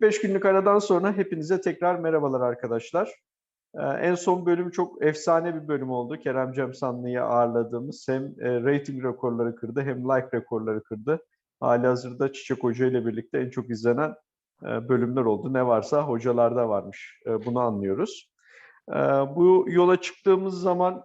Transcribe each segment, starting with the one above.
45 günlük aradan sonra hepinize tekrar merhabalar arkadaşlar. Ee, en son bölüm çok efsane bir bölüm oldu. Kerem Cemsanlı'yı ağırladığımız hem e, rating rekorları kırdı hem like rekorları kırdı. Hali hazırda Çiçek Hoca ile birlikte en çok izlenen e, bölümler oldu. Ne varsa hocalarda varmış. E, bunu anlıyoruz. Bu yola çıktığımız zaman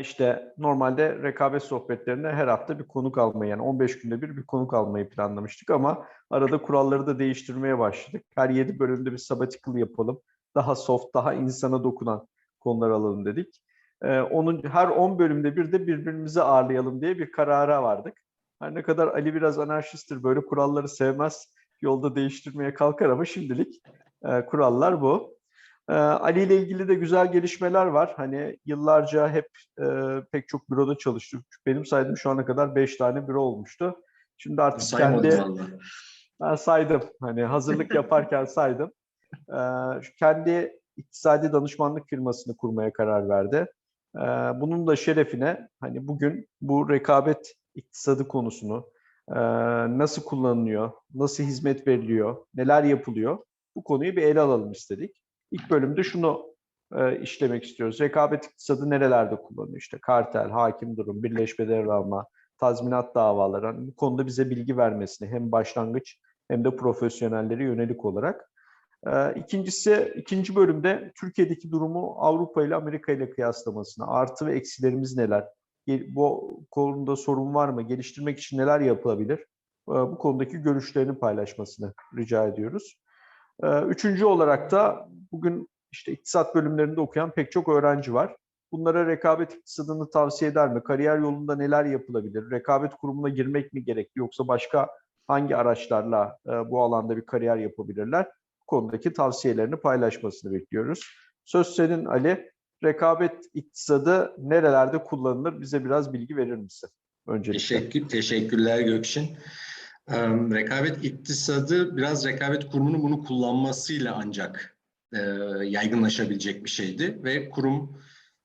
işte normalde rekabet sohbetlerine her hafta bir konuk almayı yani 15 günde bir bir konuk almayı planlamıştık ama arada kuralları da değiştirmeye başladık. Her 7 bölümde bir sabbatical yapalım. Daha soft, daha insana dokunan konular alalım dedik. Ee, onun her 10 bölümde bir de birbirimizi ağırlayalım diye bir karara vardık. Her ne kadar Ali biraz anarşisttir, böyle kuralları sevmez, yolda değiştirmeye kalkar ama şimdilik e, kurallar bu. Ee, Ali ile ilgili de güzel gelişmeler var. Hani yıllarca hep e, pek çok büroda çalıştık. Benim saydığım şu ana kadar 5 tane büro olmuştu. Şimdi artık Saymadım kendi vallahi. ben saydım. Hani hazırlık yaparken saydım. Ee, kendi iktisadi danışmanlık firmasını kurmaya karar verdi. Ee, bunun da şerefine hani bugün bu rekabet iktisadı konusunu e, nasıl kullanılıyor, nasıl hizmet veriliyor, neler yapılıyor bu konuyu bir ele alalım istedik. İlk bölümde şunu e, işlemek istiyoruz. Rekabet iktisadı nerelerde kullanılıyor? İşte kartel, hakim durum, birleşme devralma, tazminat davaları. Hani bu konuda bize bilgi vermesini hem başlangıç hem de profesyonelleri yönelik olarak. Ee, İkincisi, ikinci bölümde Türkiye'deki durumu Avrupa ile Amerika ile kıyaslamasını, artı ve eksilerimiz neler? Bu konuda sorun var mı? Geliştirmek için neler yapılabilir? Ee, Bu konudaki görüşlerini paylaşmasını rica ediyoruz. Ee, Üçüncü olarak da bugün işte iktisat bölümlerinde okuyan pek çok öğrenci var. Bunlara rekabet iktisadını tavsiye eder mi? Kariyer yolunda neler yapılabilir? Rekabet kurumuna girmek mi gerekli yoksa başka hangi araçlarla e, bu alanda bir kariyer yapabilirler? Bu konudaki tavsiyelerini paylaşmasını bekliyoruz. Söz senin Ali. Rekabet iktisadı nerelerde kullanılır? Bize biraz bilgi verir misin? Öncelikle. Teşekkür, teşekkürler Gökşin. Ee, rekabet iktisadı biraz rekabet kurumunun bunu kullanmasıyla ancak e, yaygınlaşabilecek bir şeydi ve kurum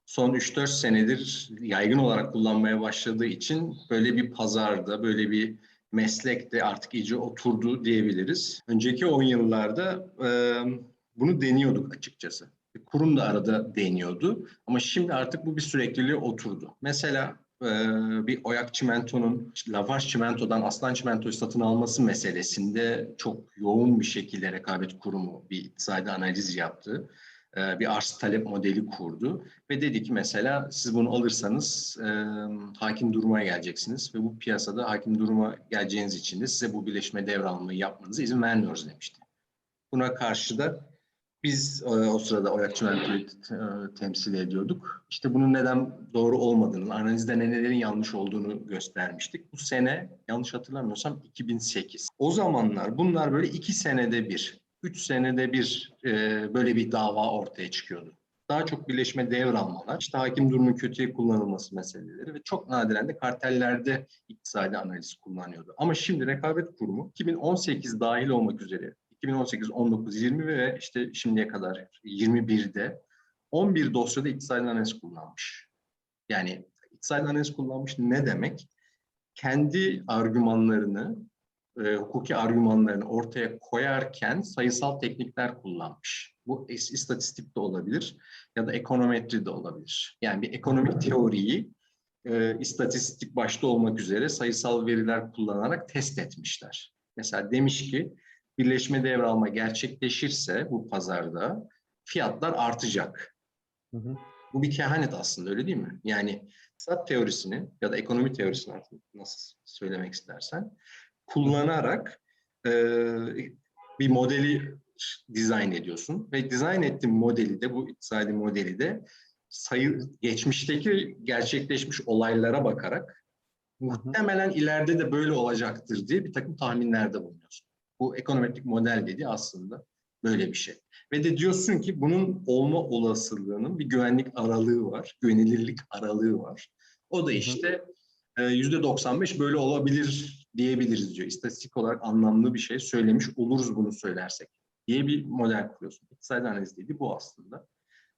son 3-4 senedir yaygın olarak kullanmaya başladığı için böyle bir pazarda, böyle bir meslekte artık iyice oturdu diyebiliriz. Önceki 10 yıllarda e, bunu deniyorduk açıkçası. Kurum da arada deniyordu ama şimdi artık bu bir sürekliliğe oturdu. Mesela e, bir Oyak Çimento'nun Lafarge Çimento'dan Aslan Çimento'yu satın alması meselesinde çok yoğun bir şekilde rekabet kurumu bir iktisadi analiz yaptı. E, bir arz talep modeli kurdu ve dedi ki mesela siz bunu alırsanız e, hakim duruma geleceksiniz ve bu piyasada hakim duruma geleceğiniz için de size bu birleşme devralmayı yapmanıza izin vermiyoruz demişti. Buna karşı da biz e, o sırada Oyak Çimento'yu e, temsil ediyorduk. İşte bunun neden doğru olmadığını, analizde nelerin yanlış olduğunu göstermiştik. Bu sene yanlış hatırlamıyorsam 2008. O zamanlar bunlar böyle iki senede bir, üç senede bir e, böyle bir dava ortaya çıkıyordu. Daha çok birleşme devralmalar, işte hakim durumun kötüye kullanılması meseleleri ve çok nadiren de kartellerde iktisadi analiz kullanıyordu. Ama şimdi rekabet kurumu 2018 dahil olmak üzere 2018, 19, 20 ve işte şimdiye kadar 21'de 11 dosyada iktisadi analiz kullanmış. Yani iktisadi analiz kullanmış ne demek? Kendi argümanlarını, e, hukuki argümanlarını ortaya koyarken sayısal teknikler kullanmış. Bu is- istatistik de olabilir ya da ekonometri de olabilir. Yani bir ekonomik teoriyi e, istatistik başta olmak üzere sayısal veriler kullanarak test etmişler. Mesela demiş ki birleşme devralma gerçekleşirse bu pazarda fiyatlar artacak. Hı hı. Bu bir kehanet aslında öyle değil mi? Yani iktisat teorisini ya da ekonomi teorisini artık nasıl söylemek istersen kullanarak e, bir modeli dizayn ediyorsun ve dizayn ettiğin modeli de bu iktisadi modeli de sayı geçmişteki gerçekleşmiş olaylara bakarak muhtemelen ileride de böyle olacaktır diye bir takım tahminlerde bulunuyorsun. Bu ekonometrik model dediği aslında böyle bir şey. Ve de diyorsun ki bunun olma olasılığının bir güvenlik aralığı var, güvenilirlik aralığı var. O da işte e, yüzde 95 böyle olabilir diyebiliriz diyor. İstatistik olarak anlamlı bir şey söylemiş oluruz bunu söylersek diye bir model kuruyorsun. İktisadi analiz dediği bu aslında.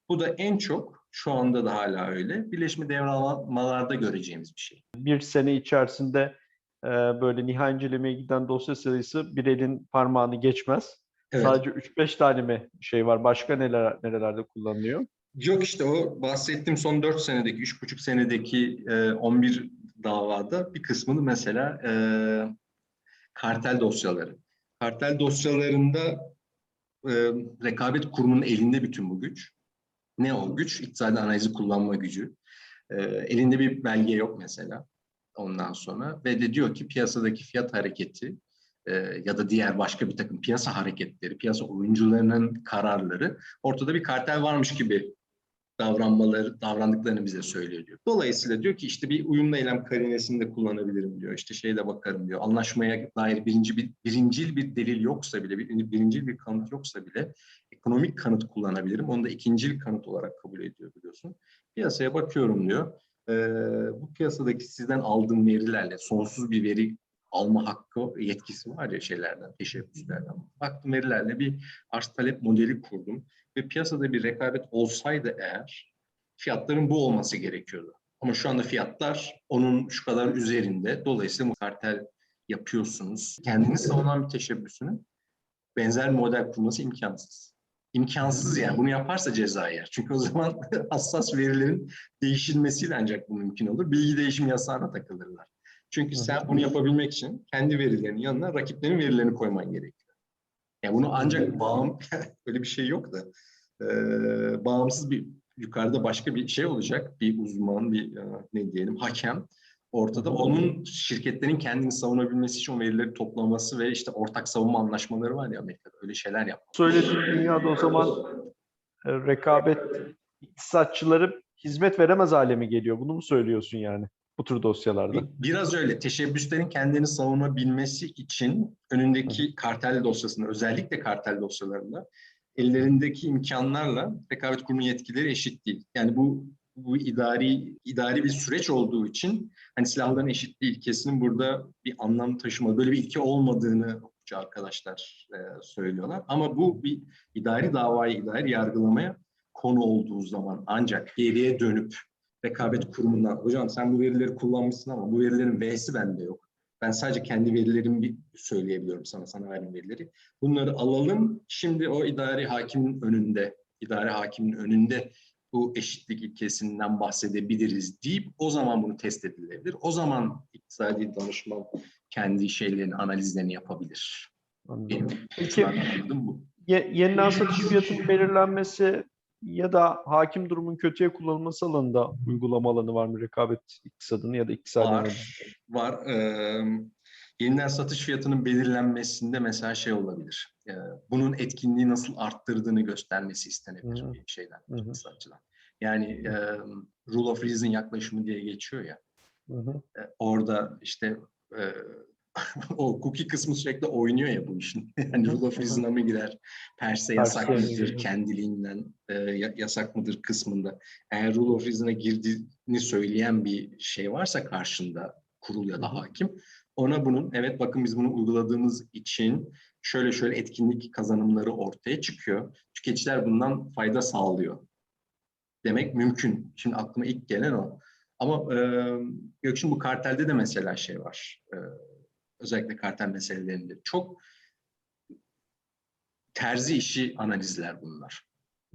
Bu da en çok şu anda da hala öyle birleşme devralmalarda göreceğimiz bir şey. bir sene içerisinde e, böyle nihai incelemeye giden dosya sayısı bir elin parmağını geçmez. Evet. Sadece 3-5 tane mi şey var? Başka neler nerelerde kullanılıyor? Yok işte o bahsettiğim son 4 senedeki, 3,5 senedeki e, 11 davada bir kısmını mesela e, kartel dosyaları. Kartel dosyalarında e, rekabet kurumunun elinde bütün bu güç. Ne o güç? İktisadi analizi kullanma gücü. E, elinde bir belge yok mesela ondan sonra ve de diyor ki piyasadaki fiyat hareketi e, ya da diğer başka bir takım piyasa hareketleri, piyasa oyuncularının kararları ortada bir kartel varmış gibi davranmaları, davrandıklarını bize söylüyor diyor. Dolayısıyla diyor ki işte bir uyumlu eylem karinesini de kullanabilirim diyor. İşte şeyde bakarım diyor. Anlaşmaya dair birinci bir, birincil bir delil yoksa bile, bir, birincil bir kanıt yoksa bile ekonomik kanıt kullanabilirim. Onu da ikincil kanıt olarak kabul ediyor biliyorsun. Piyasaya bakıyorum diyor. Ee, bu piyasadaki sizden aldığım verilerle sonsuz bir veri alma hakkı, yetkisi var ya şeylerden, teşebbüslerden. Baktım verilerle bir arz talep modeli kurdum ve piyasada bir rekabet olsaydı eğer fiyatların bu olması gerekiyordu. Ama şu anda fiyatlar onun şu kadar üzerinde. Dolayısıyla kartel yapıyorsunuz. Kendini savunan bir teşebbüsünün benzer model kurması imkansız. İmkansız yani. Bunu yaparsa ceza yer. Çünkü o zaman hassas verilerin değişilmesiyle ancak bu mümkün olur. Bilgi değişim yasağına takılırlar. Çünkü sen bunu yapabilmek için kendi verilerinin yanına rakiplerin verilerini koyman gerekiyor. Yani bunu ancak bağım, öyle bir şey yok da e, bağımsız bir yukarıda başka bir şey olacak. Bir uzman, bir e, ne diyelim hakem ortada. Onun şirketlerin kendini savunabilmesi için o verileri toplaması ve işte ortak savunma anlaşmaları var ya Amerika'da öyle şeyler yapmak. Söylediğin dünyada o zaman e, rekabet iktisatçıları hizmet veremez hale mi geliyor? Bunu mu söylüyorsun yani bu tür dosyalarda? Biraz öyle. Teşebbüslerin kendini savunabilmesi için önündeki kartel dosyasında, özellikle kartel dosyalarında ellerindeki imkanlarla rekabet kurumu yetkileri eşit değil. Yani bu bu idari idari bir süreç olduğu için hani silahların eşitliği ilkesinin burada bir anlam taşımadığı, böyle bir ilke olmadığını hukukçu arkadaşlar e, söylüyorlar. Ama bu bir idari davayı idari yargılamaya konu olduğu zaman ancak geriye dönüp rekabet kurumundan hocam sen bu verileri kullanmışsın ama bu verilerin V'si bende yok. Ben sadece kendi verilerimi söyleyebiliyorum sana, sana verdiğim verileri. Bunları alalım. Şimdi o idari hakimin önünde, idari hakimin önünde bu eşitlik ilkesinden bahsedebiliriz deyip o zaman bunu test edilebilir. O zaman iktisadi danışman kendi şeylerini, analizlerini yapabilir. Anladım. Benim Peki bu. ye- yeniden satış fiyatının belirlenmesi ya da hakim durumun kötüye kullanılması alanında uygulama alanı var mı rekabet iktisadının ya da iktisadi? Var, var. Ee, yeniden satış fiyatının belirlenmesinde mesela şey olabilir. Ee, bunun etkinliği nasıl arttırdığını göstermesi istenebilir Hı hı. bir şeyden, Hı hı. iktisatçıdan. Yani e, rule of reason yaklaşımı diye geçiyor ya. E, orada işte e, o cookie kısmı sürekli oynuyor ya bu işin. Yani rule of reason'a mı girer? Perse yasak Perse, mıdır? evet. Kendiliğinden e, ya- yasak mıdır kısmında. Eğer rule of reason'a girdiğini söyleyen bir şey varsa karşında kurul ya da hakim ona bunun evet bakın biz bunu uyguladığımız için şöyle şöyle etkinlik kazanımları ortaya çıkıyor. Tüketiciler bundan fayda sağlıyor. Demek mümkün. Şimdi aklıma ilk gelen o. Ama e, Gökçin bu kartelde de mesela şey var. E, özellikle kartel meselelerinde. Çok terzi işi analizler bunlar.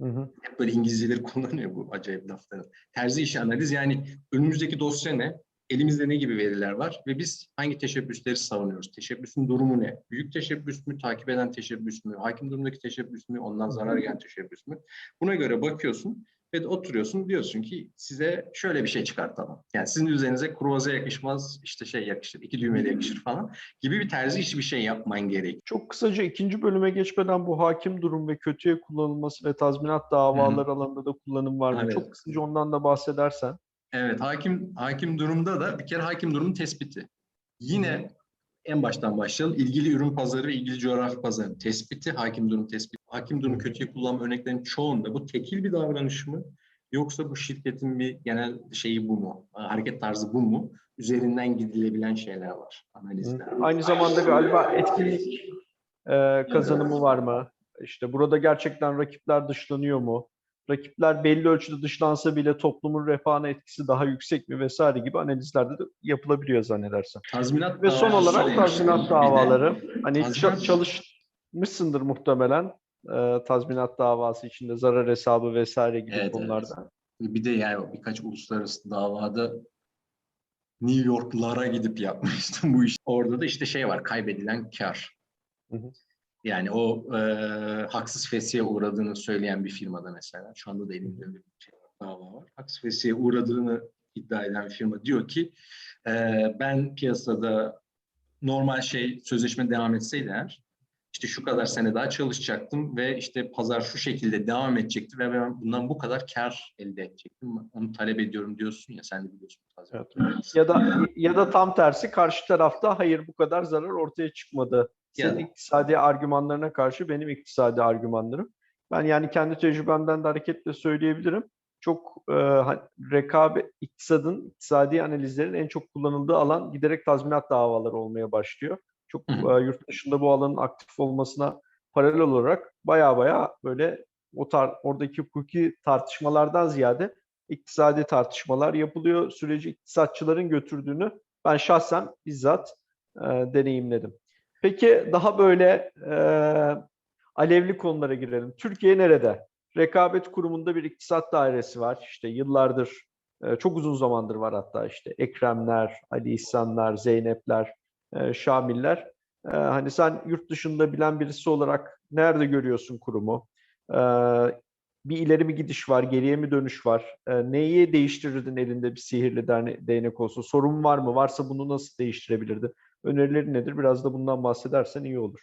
Hı hı. Hep böyle İngilizceleri kullanıyor bu acayip lafları. Terzi işi analiz yani önümüzdeki dosya ne? Elimizde ne gibi veriler var ve biz hangi teşebbüsleri savunuyoruz? Teşebbüsün durumu ne? Büyük teşebbüs mü, takip eden teşebbüs mü, hakim durumdaki teşebbüs mü, ondan zarar gelen teşebbüs mü? Buna göre bakıyorsun ve de oturuyorsun diyorsun ki size şöyle bir şey çıkartalım. Yani sizin üzerinize kruvaze yakışmaz, işte şey yakışır, iki düğmeli yakışır falan gibi bir terzi işi bir şey yapman gerek. Çok kısaca ikinci bölüme geçmeden bu hakim durum ve kötüye kullanılması ve tazminat davaları alanında da kullanım var mı? Evet. Çok kısaca ondan da bahsedersen. Evet, hakim hakim durumda da bir kere hakim durumun tespiti. Yine en baştan başlayalım. İlgili ürün pazarı ve ilgili coğrafi pazarın tespiti, hakim durum tespiti. Hakim durum kötüye kullanma örneklerinin çoğunda bu tekil bir davranış mı? Yoksa bu şirketin bir genel şeyi bu mu? Hareket tarzı bu mu? Üzerinden gidilebilen şeyler var, analizler. Aynı zamanda galiba etkinlik e, kazanımı var mı? İşte burada gerçekten rakipler dışlanıyor mu? Rakipler belli ölçüde dışlansa bile toplumun refahına etkisi daha yüksek mi vesaire gibi analizlerde de yapılabiliyor zannedersem. Tazminat Ve son olarak tazminat davaları. Hani tazminat- çalışmışsındır muhtemelen e, tazminat davası içinde zarar hesabı vesaire gibi Evet, evet. konularda. Bir de yani birkaç uluslararası davada New York'lara gidip yapmıştım bu iş. Orada da işte şey var, kaybedilen kar. Hı hı. Yani o e, haksız fesiye uğradığını söyleyen bir firmada mesela, şu anda da elimde öyle bir şey var, dava var. Haksız fesiye uğradığını iddia eden bir firma diyor ki, e, ben piyasada normal şey sözleşme devam etseydi eğer, işte şu kadar sene daha çalışacaktım ve işte pazar şu şekilde devam edecekti ve ben bundan bu kadar kar elde edecektim. Onu talep ediyorum diyorsun ya sen de biliyorsun. davası. Ya da ya da tam tersi karşı tarafta hayır bu kadar zarar ortaya çıkmadı. Senin Ya. iktisadi argümanlarına karşı benim iktisadi argümanlarım. Ben yani kendi tecrübemden de hareketle söyleyebilirim. Çok e, rekabet, iktisadın, iktisadi analizlerin en çok kullanıldığı alan giderek tazminat davaları olmaya başlıyor. Çok e, yurt dışında bu alanın aktif olmasına paralel olarak baya baya böyle o tar oradaki hukuki tartışmalardan ziyade iktisadi tartışmalar yapılıyor. Süreci iktisatçıların götürdüğünü ben şahsen bizzat e, deneyimledim. Peki daha böyle e, alevli konulara girelim. Türkiye nerede? Rekabet Kurumu'nda bir iktisat dairesi var. İşte yıllardır, e, çok uzun zamandır var hatta işte Ekremler, Ali İhsanlar, Zeynepler, e, Şamiller. E, hani sen yurt dışında bilen birisi olarak nerede görüyorsun kurumu? E, bir ileri mi gidiş var, geriye mi dönüş var? E, neyi değiştirirdin elinde bir sihirli derne- değnek olsa? Sorun var mı? Varsa bunu nasıl değiştirebilirdin? Önerileri nedir? Biraz da bundan bahsedersen iyi olur.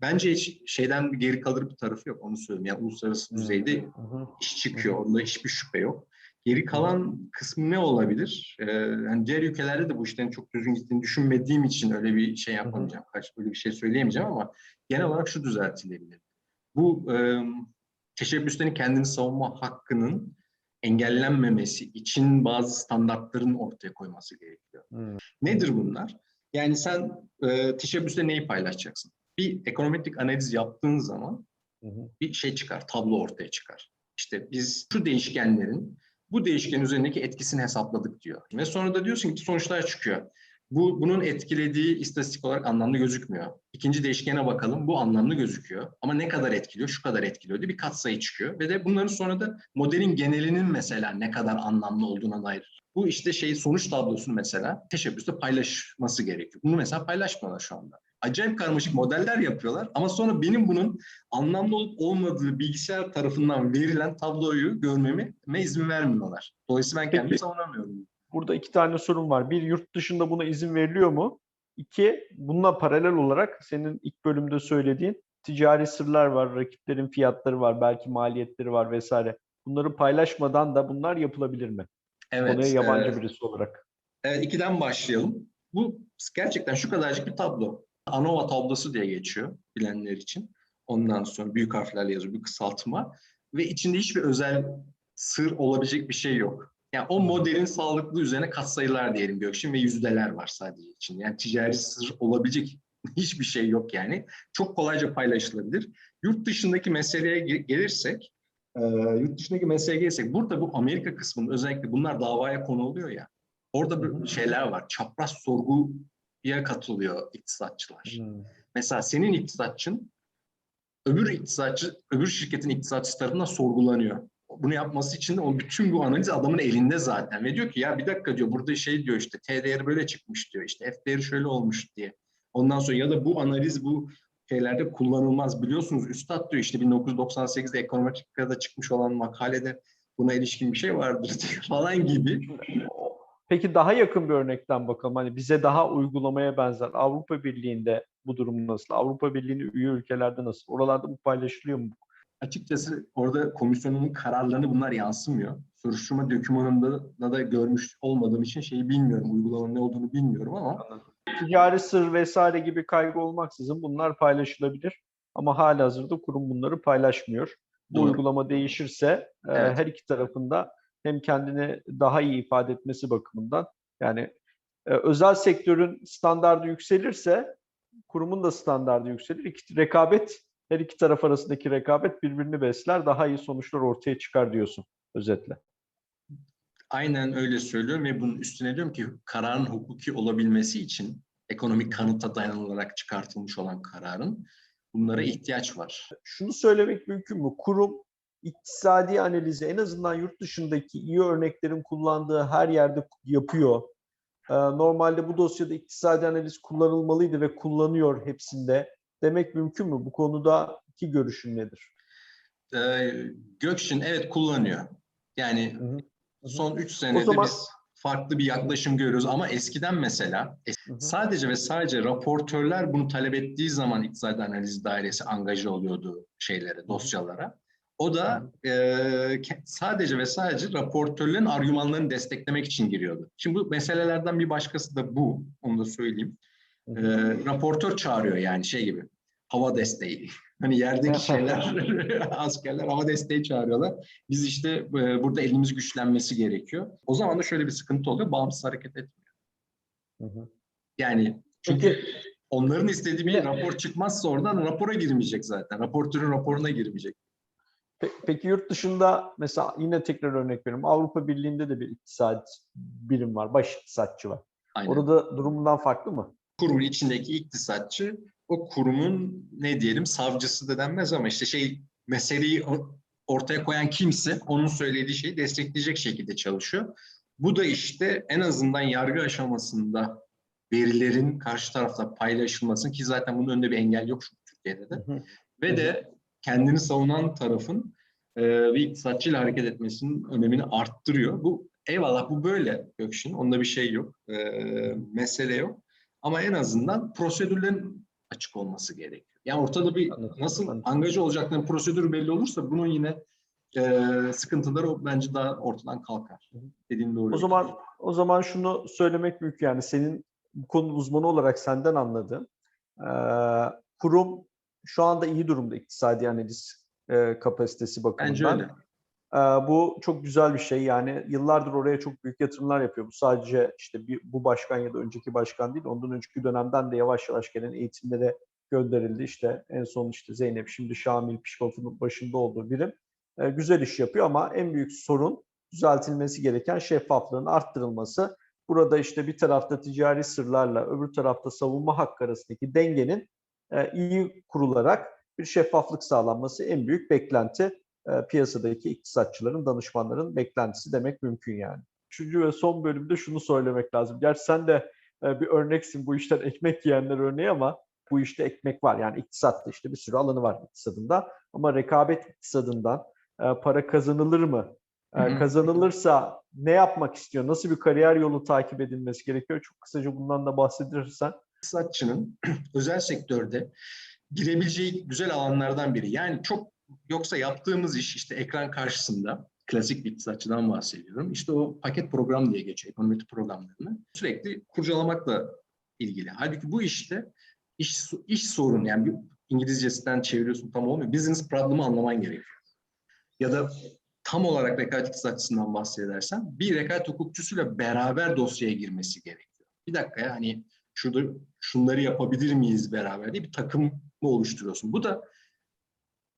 Bence hiç şeyden bir geri kalır bir tarafı yok onu söyleyeyim. Yani uluslararası düzeyde Hı hı. iş çıkıyor. Onda hiçbir şüphe yok. Geri kalan kısmı ne olabilir? Ee, yani diğer ülkelerde de bu işlerin çok düzgün gittiğini düşünmediğim için öyle bir şey yapamayacağım. Kaç öyle bir şey söyleyemeyeceğim ama genel olarak şu düzeltilebilir. Bu e, teşebbüslerin kendini savunma hakkının engellenmemesi için bazı standartların ortaya koyması gerekiyor. Hı. Nedir bunlar? Yani sen e, teşebbüste neyi paylaşacaksın? Bir ekonometrik analiz yaptığın zaman Hı hı. bir şey çıkar, tablo ortaya çıkar. İşte biz şu değişkenlerin bu değişken üzerindeki etkisini hesapladık diyor. Ve sonra da diyorsun ki sonuçlar çıkıyor. Bu bunun etkilediği istatistik olarak anlamlı gözükmüyor. İkinci değişkene bakalım. Bu anlamlı gözüküyor. Ama ne kadar etkiliyor? Şu kadar etkiliyor diye bir katsayı çıkıyor. Ve de bunların sonra da modelin genelinin mesela ne kadar anlamlı olduğuna dair. Bu işte şey sonuç tablosunu mesela teşebbüste paylaşması gerekiyor. Bunu mesela paylaşmıyorlar şu anda. Acayip karmaşık modeller yapıyorlar ama sonra benim bunun anlamlı olup olmadığı bilgisayar tarafından verilen tabloyu görmeme izin vermiyorlar. Dolayısıyla ben kendimi savunamıyorum. Burada iki tane sorun var. Bir, yurt dışında buna izin veriliyor mu? İki, bununla paralel olarak senin ilk bölümde söylediğin ticari sırlar var, rakiplerin fiyatları var, belki maliyetleri var vesaire. Bunları paylaşmadan da bunlar yapılabilir mi? Evet. Konuya yabancı e, birisi olarak. Evet, ikiden başlayalım. Bu gerçekten şu kadarcık bir tablo. ANOVA tablosu diye geçiyor bilenler için. Ondan sonra büyük harflerle yazıyor bir kısaltma. Ve içinde hiçbir özel sır olabilecek bir şey yok. Yani o modelin sağlıklı üzerine katsayılar diyelim Gökşin ve yüzdeler var sadece içinde. Yani ticari sır olabilecek hiçbir şey yok yani. Çok kolayca paylaşılabilir. Yurt dışındaki meseleye ge- gelirsek, e, yurt dışındaki meseleye gelirsek, burada bu Amerika kısmında özellikle bunlar davaya konu oluyor ya. Orada şeyler var. Çapraz sorguya katılıyor iktisatçılar. Hmm. Mesela senin iktisatçın öbür iktisatçı, öbür şirketin iktisatçısı tarafından sorgulanıyor. Bunu yapması için o bütün bu analiz adamın elinde zaten. Ve diyor ki ya bir dakika diyor burada şey diyor işte T değeri böyle çıkmış diyor. işte F değeri şöyle olmuş diye. Ondan sonra ya da bu analiz bu şeylerde kullanılmaz. Biliyorsunuz Üstad diyor işte 1998'de ekonomikada çıkmış olan makalede buna ilişkin bir şey vardır falan gibi. Peki daha yakın bir örnekten bakalım. Hani bize daha uygulamaya benzer. Avrupa Birliği'nde bu durum nasıl? Avrupa Birliği'nin üye ülkelerde nasıl? Oralarda bu paylaşılıyor mu? Açıkçası orada komisyonun kararlarını bunlar yansımıyor. Soruşturma dokümanında da görmüş olmadığım için şeyi bilmiyorum. Uygulamanın ne olduğunu bilmiyorum ama Ticari sır vesaire gibi kaygı olmaksızın bunlar paylaşılabilir. Ama halihazırda kurum bunları paylaşmıyor. Bu Doğru. uygulama değişirse e, Evet. her iki tarafında hem kendini daha iyi ifade etmesi bakımından yani e, özel sektörün standardı yükselirse kurumun da standardı yükselir. İki, rekabet her iki taraf arasındaki rekabet birbirini besler, daha iyi sonuçlar ortaya çıkar diyorsun özetle. Aynen öyle söylüyorum ve bunun üstüne diyorum ki kararın hukuki olabilmesi için ekonomik kanıta dayanılarak çıkartılmış olan kararın bunlara ihtiyaç var. Şunu söylemek mümkün mü? Kurum iktisadi analizi en azından yurt dışındaki iyi örneklerin kullandığı her yerde yapıyor. Ee, Normalde bu dosyada iktisadi analiz kullanılmalıydı ve kullanıyor hepsinde. Demek mümkün mü? Bu konudaki görüşün nedir? Ee, Gökşin evet kullanıyor. Yani Hı hı. son 3 senede zaman- biz farklı bir yaklaşım görüyoruz ama eskiden mesela es- Hı hı. sadece ve sadece raportörler bunu talep ettiği zaman iktisadi analiz dairesi angaja oluyordu şeylere, dosyalara. O da e, sadece ve sadece raportörlerin argümanlarını desteklemek için giriyordu. Şimdi bu meselelerden bir başkası da bu, onu da söyleyeyim. E, raportör çağırıyor yani şey gibi, hava desteği. Hani yerdeki şeyler, askerler hava desteği çağırıyorlar. Biz işte e, burada elimiz güçlenmesi gerekiyor. O zaman da şöyle bir sıkıntı oluyor, bağımsız hareket etmiyor. Hı hı. Yani çünkü Peki, onların istediği bir rapor çıkmazsa oradan rapora girmeyecek zaten. Raportörün raporuna girmeyecek. pe- peki yurt dışında mesela yine tekrar örnek veriyorum. Avrupa Birliği'nde de bir iktisat birim var, baş iktisatçı var. Aynen. Orada durumundan farklı mı? Kurumun içindeki iktisatçı o kurumun ne diyelim savcısı da denmez ama işte şey meseleyi ortaya koyan kimse onun söylediği şeyi destekleyecek şekilde çalışıyor. Bu da işte en azından yargı aşamasında verilerin karşı tarafta paylaşılmasın ki zaten bunun önünde bir engel yok şu Türkiye'de de. Hı hı. Ve de kendini savunan tarafın e, bir iktisatçıyla hareket etmesinin önemini arttırıyor. Bu eyvallah bu böyle Gökşin. Onda bir şey yok. E, mesele yok. Ama en azından prosedürlerin açık olması gerekiyor. Yani ortada bir nasıl angaja olacakların prosedürü belli olursa bunun yine e, sıkıntıları o- bence daha ortadan kalkar. Dediğin doğru. O zaman o zaman şunu söylemek mümkün yani senin bu konu uzmanı olarak senden anladığım eee, kurum şu anda iyi durumda iktisadi analiz eee, kapasitesi bakımından. bence öyle. Bu çok güzel bir şey yani yıllardır oraya çok büyük yatırımlar yapıyor. Bu sadece işte bir, bu başkan ya da önceki başkan değil ondan önceki dönemden de yavaş yavaş gelen eğitimlere gönderildi. İşte en son işte Zeynep şimdi Şamil Pişkov'un başında olduğu birim eee, güzel iş yapıyor ama en büyük sorun düzeltilmesi gereken şeffaflığın arttırılması. Burada işte bir tarafta ticari sırlarla öbür tarafta savunma hakkı arasındaki dengenin e, iyi kurularak bir şeffaflık sağlanması en büyük beklenti. E, piyasadaki iktisatçıların, danışmanların beklentisi demek mümkün yani. Üçüncü ve son bölümde şunu söylemek lazım. Gerçi sen de e, bir örneksin bu işten ekmek yiyenler örneği ama bu işte ekmek var. Yani iktisatta işte bir sürü alanı var iktisadında. Ama rekabet iktisadından e, para kazanılır mı? E, Hı hı. kazanılırsa ne yapmak istiyor? Nasıl bir kariyer yolu takip edilmesi gerekiyor? Çok kısaca bundan da bahsedersen. iktisatçının özel sektörde girebileceği güzel alanlardan biri. Yani çok yoksa yaptığımız iş işte ekran karşısında klasik bir iktisatçıdan bahsediyorum. İşte o paket program diye geçiyor ekonometri programlarını. Sürekli kurcalamakla ilgili. Halbuki bu işte iş, iş sorunu yani bir İngilizcesinden çeviriyorsun tam olmuyor. Business problem'ı anlaman gerekiyor. Ya da tam olarak rekabet iktisatçısından bahsedersen bir rekabet hukukçusuyla beraber dosyaya girmesi gerekiyor. Bir dakika ya hani şurada şunları yapabilir miyiz beraber diye bir takım mı oluşturuyorsun. Bu da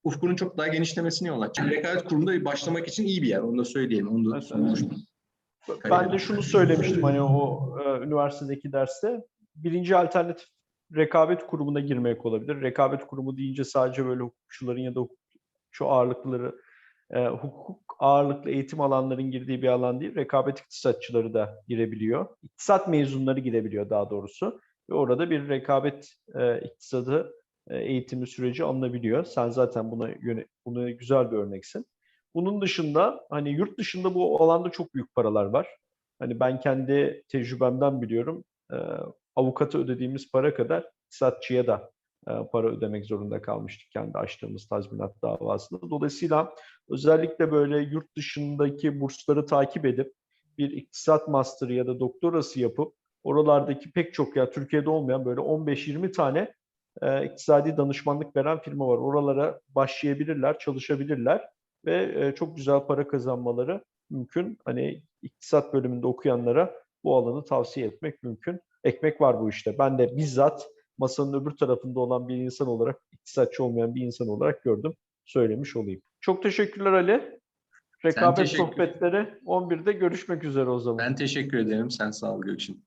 ufkunun çok daha genişlemesini yol açacak. Rekabet kurumunda başlamak için iyi bir yer. Onu da söyleyelim. Onu da Evet. Ben de şunu söylemiştim hani o e, üniversitedeki derste. Birinci alternatif rekabet kurumuna girmek olabilir. Rekabet kurumu deyince sadece böyle hukukçuların ya da hukukçu ağırlıkları, e, hukuk ağırlıklı eğitim alanların girdiği bir alan değil. Rekabet iktisatçıları da girebiliyor. İktisat mezunları girebiliyor daha doğrusu. Ve orada bir rekabet e, iktisadı e, eğitimi süreci alınabiliyor. Sen zaten buna yöne, buna güzel bir örneksin. Bunun dışında hani yurt dışında bu alanda çok büyük paralar var. Hani ben kendi tecrübemden biliyorum. E, avukata ödediğimiz para kadar iktisatçıya da e, para ödemek zorunda kalmıştık kendi açtığımız tazminat davasında. Dolayısıyla özellikle böyle yurt dışındaki bursları takip edip bir iktisat master'ı ya da doktorası yapıp oralardaki pek çok ya Türkiye'de olmayan böyle 15-20 tane e, iktisadi danışmanlık veren firma var. Oralara başlayabilirler, çalışabilirler ve e, çok güzel para kazanmaları mümkün. Hani iktisat bölümünde okuyanlara bu alanı tavsiye etmek mümkün. Ekmek var bu işte. Ben de bizzat masanın öbür tarafında olan bir insan olarak, iktisatçı olmayan bir insan olarak gördüm. Söylemiş olayım. Çok teşekkürler Ali. Rekabet teşekkür- sohbetleri 11'de görüşmek üzere o zaman. Ben teşekkür ederim. Sen sağ ol Gökçin.